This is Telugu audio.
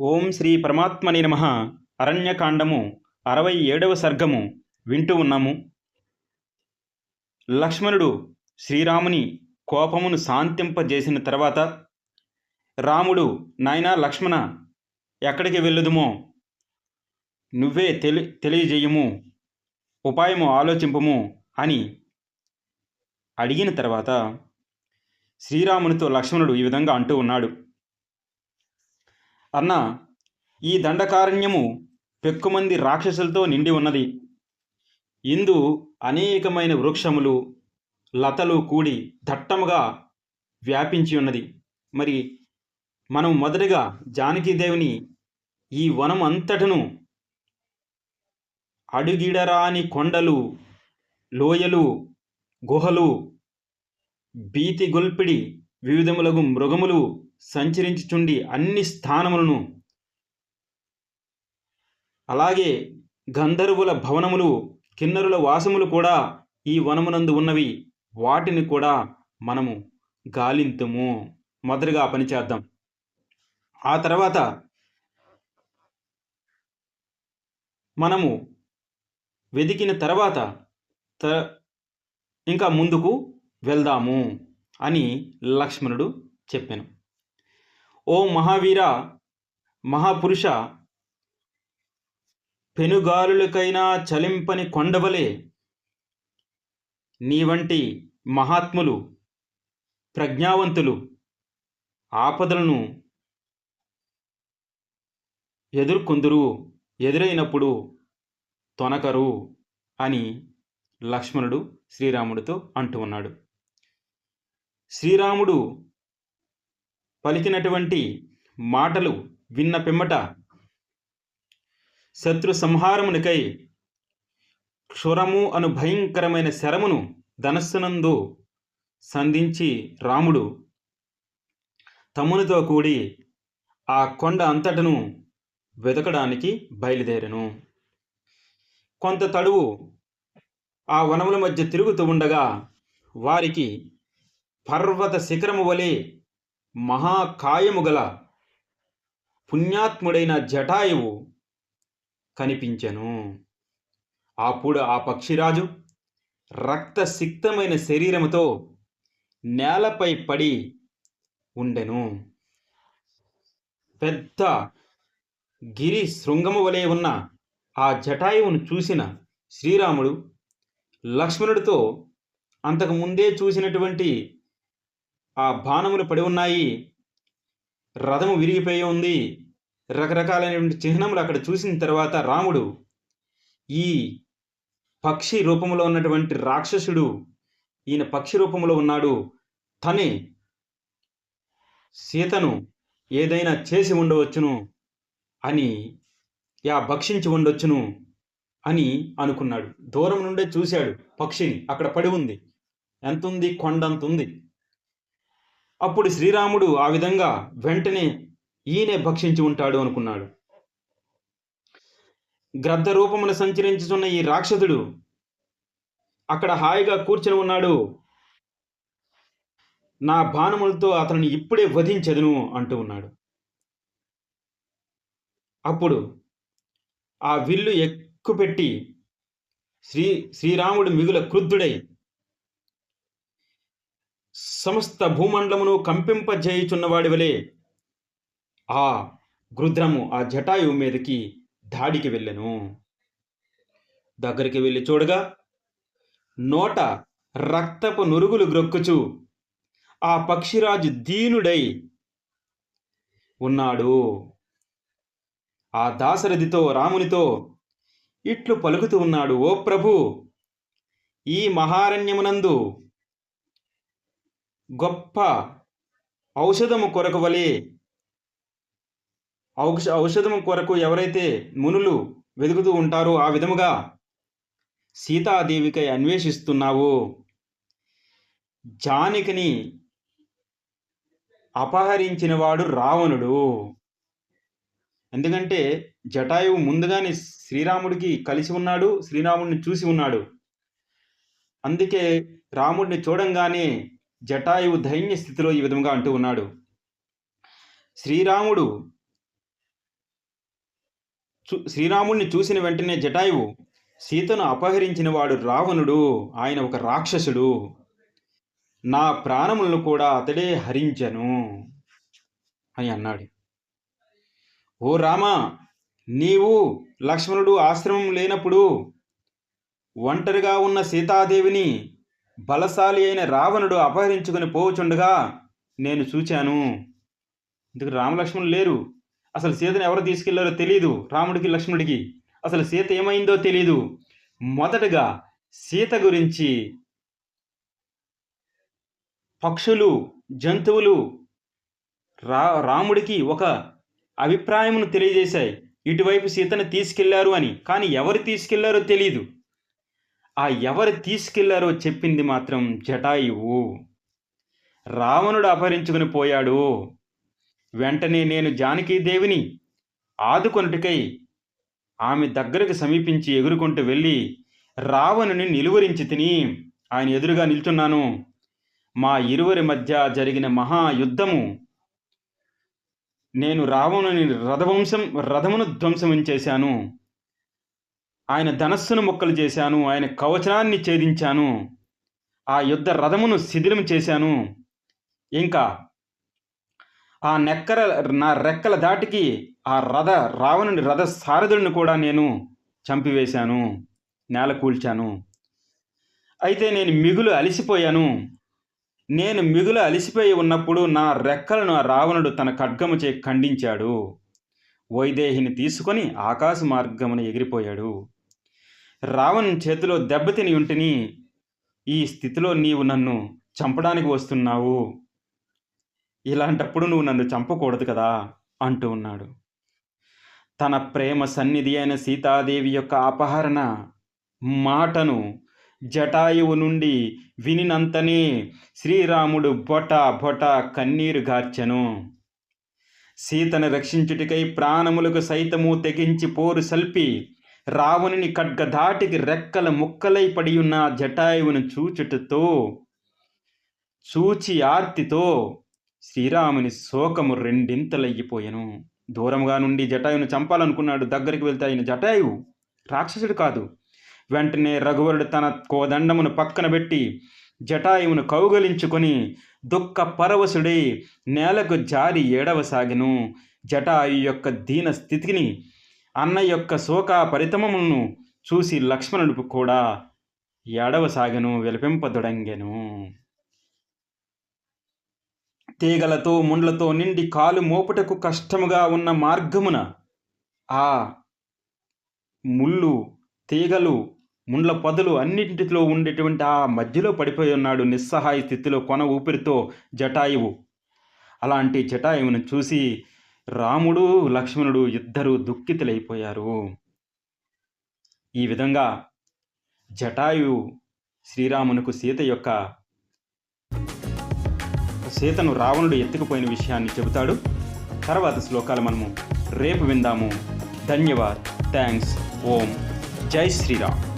ఓం శ్రీ పరమాత్మని నమ. అరణ్యకాండము అరవై ఏడవ సర్గము. వింటూ ఉన్నాము. లక్ష్మణుడు శ్రీరాముని కోపమును శాంతింపజేసిన తర్వాత రాముడు నాయనా లక్ష్మణ ఎక్కడికి వెళ్ళుదుమో? నువ్వే తెలి తెలియజేయము. ఉపాయము ఆలోచింపము అని అడిగిన తర్వాత శ్రీరామునితో లక్ష్మణుడు ఈ విధంగా అంటూ ఉన్నాడు. అన్న ఈ దండకారణ్యము పెక్కుమంది రాక్షసులతో నిండి ఉన్నది. ఇందు అనేకమైన వృక్షములు లతలు కూడి దట్టముగా వ్యాపించి ఉన్నది. మరి మనం మొదటగా జానకీదేవిని ఈ వనం అంతటను అడుగిడరాని కొండలు లోయలు గుహలు బీతిగొల్పిడి వివిధములగు మృగములు సంచరించుచుండి అన్ని స్థానములను అలాగే గంధర్వుల భవనములు కిన్నరుల వాసములు కూడా ఈ వనమునందు ఉన్నవి. వాటిని కూడా మనము గాలింతుము. మొదటిగా పనిచేద్దాం ఆ తర్వాత మనము వెదికిన తర్వాత త ఇంకా ముందుకు వెళ్దాము అని లక్ష్మణుడు చెప్పాను. ఓ మహావీర మహాపురుష పెనుగాలులకైనా చలింపని కొండవలే నీ వంటి మహాత్ములు ప్రజ్ఞావంతులు ఆపదలను ఎదుర్కొందురు ఎదురైనప్పుడు తొనకరు అని లక్ష్మణుడు శ్రీరాముడితో అంటూ ఉన్నాడు. శ్రీరాముడు పలికినటువంటి మాటలు విన్న పిమ్మట శత్రు సంహారమునికై క్షురము అను భయంకరమైన శరమును ధనస్సునందు సంధించి రాముడు తమ్మునితో కూడి ఆ కొండ అంతటను వెతకడానికి బయలుదేరెను. కొంత తడువు ఆ వనముల మధ్య తిరుగుతూ ఉండగా వారికి పర్వత శిఖరము వలె మహాకాయము గల పుణ్యాత్ముడైన జటాయువు కనిపించెను. అప్పుడు ఆ పక్షిరాజు రక్తసిక్తమైన శరీరముతో నేలపై పడి ఉండెను. పెద్ద గిరి శృంగము వలె ఉన్న ఆ జటాయువును చూసిన శ్రీరాముడు లక్ష్మణుడితో అంతకు ముందే చూసినటువంటి ఆ బాణములు పడి ఉన్నాయి. రథము విరిగిపోయి ఉంది. రకరకాలైనటువంటి చిహ్నములు అక్కడ చూసిన తర్వాత రాముడు ఈ పక్షి రూపంలో ఉన్నటువంటి రాక్షసుడు ఈయన పక్షి రూపంలో ఉన్నాడు. తనే సీతను ఏదైనా చేసి ఉండవచ్చును అని యా భక్షించి ఉండొచ్చును అని అనుకున్నాడు. దూరం నుండే చూశాడు పక్షిని. అక్కడ పడి ఉంది. ఎంత ఉంది కొండంత ఉంది అప్పుడు శ్రీరాముడు ఆ విధంగా వెంటనే ఈయనే భక్షించి ఉంటాడు అనుకున్నాడు. గ్రద్ద రూపమున సంచరించుతున్న ఈ రాక్షసుడు అక్కడ హాయిగా కూర్చుని ఉన్నాడు. నా బాణములతో అతనిని ఇప్పుడే వధించదును అంటూ ఉన్నాడు. అప్పుడు ఆ విల్లు ఎక్కుపెట్టి శ్రీ శ్రీరాముడు మిగుల క్రుద్ధుడై సమస్త భూమండలమును కంపింపజేయుచున్నవాడి వలె ఆ గృద్రము ఆ జటాయువు మీదకి దాడికి వెళ్ళెను. దగ్గరికి వెళ్ళి చూడగా నోట రక్తపు నురుగులు గ్రొక్కుచు ఆ పక్షిరాజు దీనుడై ఉన్నాడు. ఆ దాశరథితో రామునితో ఇట్లు పలుకుతూ ఉన్నాడు. ఓ ప్రభు ఈ మహారణ్యమునందు గొప్ప ఔషధము కొరకు వలె ఔష ఔషధము కొరకు ఎవరైతే మునులు వెతుకుతూ ఉంటారో ఆ విధముగా సీతాదేవికై అన్వేషిస్తున్నావు జానకిని అపహరించినవాడు రావణుడు. ఎందుకంటే జటాయువు ముందుగానే శ్రీరాముడికి కలిసి ఉన్నాడు శ్రీరాముడిని చూసి ఉన్నాడు. అందుకే రాముడిని చూడంగానే జటాయువు దైన్య స్థితిలో ఈ విధంగా అంటూ ఉన్నాడు. శ్రీరాముడు చూ శ్రీరాముడిని చూసిన వెంటనే జటాయువు సీతను అపహరించిన వాడు రావణుడు ఆయన ఒక రాక్షసుడు. నా ప్రాణములను కూడా అతడే హరించను అని అన్నాడు. ఓ రామ నీవు లక్ష్మణుడు ఆశ్రమం లేనప్పుడు ఒంటరిగా ఉన్న సీతాదేవిని బలశాలి అయిన రావణుడు అపహరించుకుని పోవుచుండగా నేను చూచాను. ఇందుకు రామలక్ష్మణులు లేరు. అసలు సీతను ఎవరు తీసుకెళ్ళారో తెలియదు రాముడికి లక్ష్మణుడికి. అసలు సీత ఏమైందో తెలియదు మొదటగా సీత గురించి పక్షులు జంతువులు రా రాముడికి ఒక అభిప్రాయమును తెలియజేశాయి. ఇటువైపు సీతను తీసుకెళ్ళారు అని. కానీ ఎవరు తీసుకెళ్ళారో తెలియదు ఆ ఎవరు తీసుకెళ్ళారో చెప్పింది మాత్రం జటాయువు. రావణుడు అపహరించుకుని పోయాడు. వెంటనే నేను జానకీదేవిని ఆదుకొనుటికై ఆమె దగ్గరకు సమీపించి ఎగురుకుంటూ వెళ్ళి రావణుని నిలువరించి తిని ఆయన ఎదురుగా నిల్చున్నాను. మా ఇరువురి మధ్య జరిగిన మహాయుద్ధము. నేను రావణుని రథవంశం రథమును ధ్వంసం చేశాను. ఆయన ధనస్సును ముక్కలు చేశాను ఆయన కవచనాన్ని ఛేదించాను ఆ యుద్ధ రథమును శిథిలం చేశాను. ఇంకా ఆ నెక్కర నా రెక్కల దాటికి ఆ రథ రావణుని రథ సారథుడిని కూడా నేను చంపివేశాను నేల కూల్చాను. అయితే నేను మిగులు అలిసిపోయాను. నేను మిగులు అలిసిపోయి ఉన్నప్పుడు నా రెక్కలను ఆ రావణుడు తన ఖడ్గము చే ఖండించాడు. వైదేహిని తీసుకొని ఆకాశ మార్గమున ఎగిరిపోయాడు. రావణ్ చేతిలో దెబ్బతిని ఉంటిని ఈ స్థితిలో నీవు నన్ను చంపడానికి వస్తున్నావు. ఇలాంటప్పుడు నువ్వు నన్ను చంపకూడదు కదా అంటూ ఉన్నాడు. తన ప్రేమ సన్నిధి అయిన సీతాదేవి యొక్క అపహరణ మాటను జటాయువు నుండి వినినంతనే శ్రీరాముడు బొట బొట కన్నీరు గార్చెను. సీతను రక్షించుటికై ప్రాణములకు సైతము తెగించి పోరు సల్పి రావణుని ఖడ్గధాటికి రెక్కల ముక్కలై పడి ఉన్న జటాయువును చూచుటతో చూచి ఆర్తితో శ్రీరాముని శోకము రెండింతలయ్యిపోయెను. దూరంగా నుండి జటాయువును చంపాలనుకున్నాడు. దగ్గరికి వెళ్తే ఆయన జటాయువు రాక్షసుడు కాదు. వెంటనే రఘువరుడు తన కోదండమును పక్కన పెట్టి జటాయువును కౌగలించుకొని దుఃఖ పరవశుడై నేలకు జారి ఏడవసాగెను. జటాయు యొక్క దీన స్థితిని అన్న యొక్క శోక పరితమములను చూసి లక్ష్మణుడు కూడా ఏడవసాగెను విలపింపదొడంగెను. తీగలతో ముండ్లతో నిండి కాలు మోపుటకు కష్టముగా ఉన్న మార్గమున ఆ ముళ్ళు తీగలు ముండ్ల పొదలు అన్నింటిలో ఉండేటువంటి ఆ మధ్యలో పడిపోయి ఉన్నాడు నిస్సహాయ స్థితిలో కొన ఊపిరితో జటాయువు. అలాంటి జటాయువును చూసి రాముడు లక్ష్మణుడు ఇద్దరు దుఃఖితులైపోయారు. ఈ విధంగా జటాయు శ్రీరామునకు సీత యొక్క సీతను రావణుడు ఎత్తుకుపోయిన విషయాన్ని చెబుతాడు. తర్వాత శ్లోకాలు మనము రేపు విందాము. ధన్యవాద్. థ్యాంక్స్. ఓం. జై శ్రీరామ్.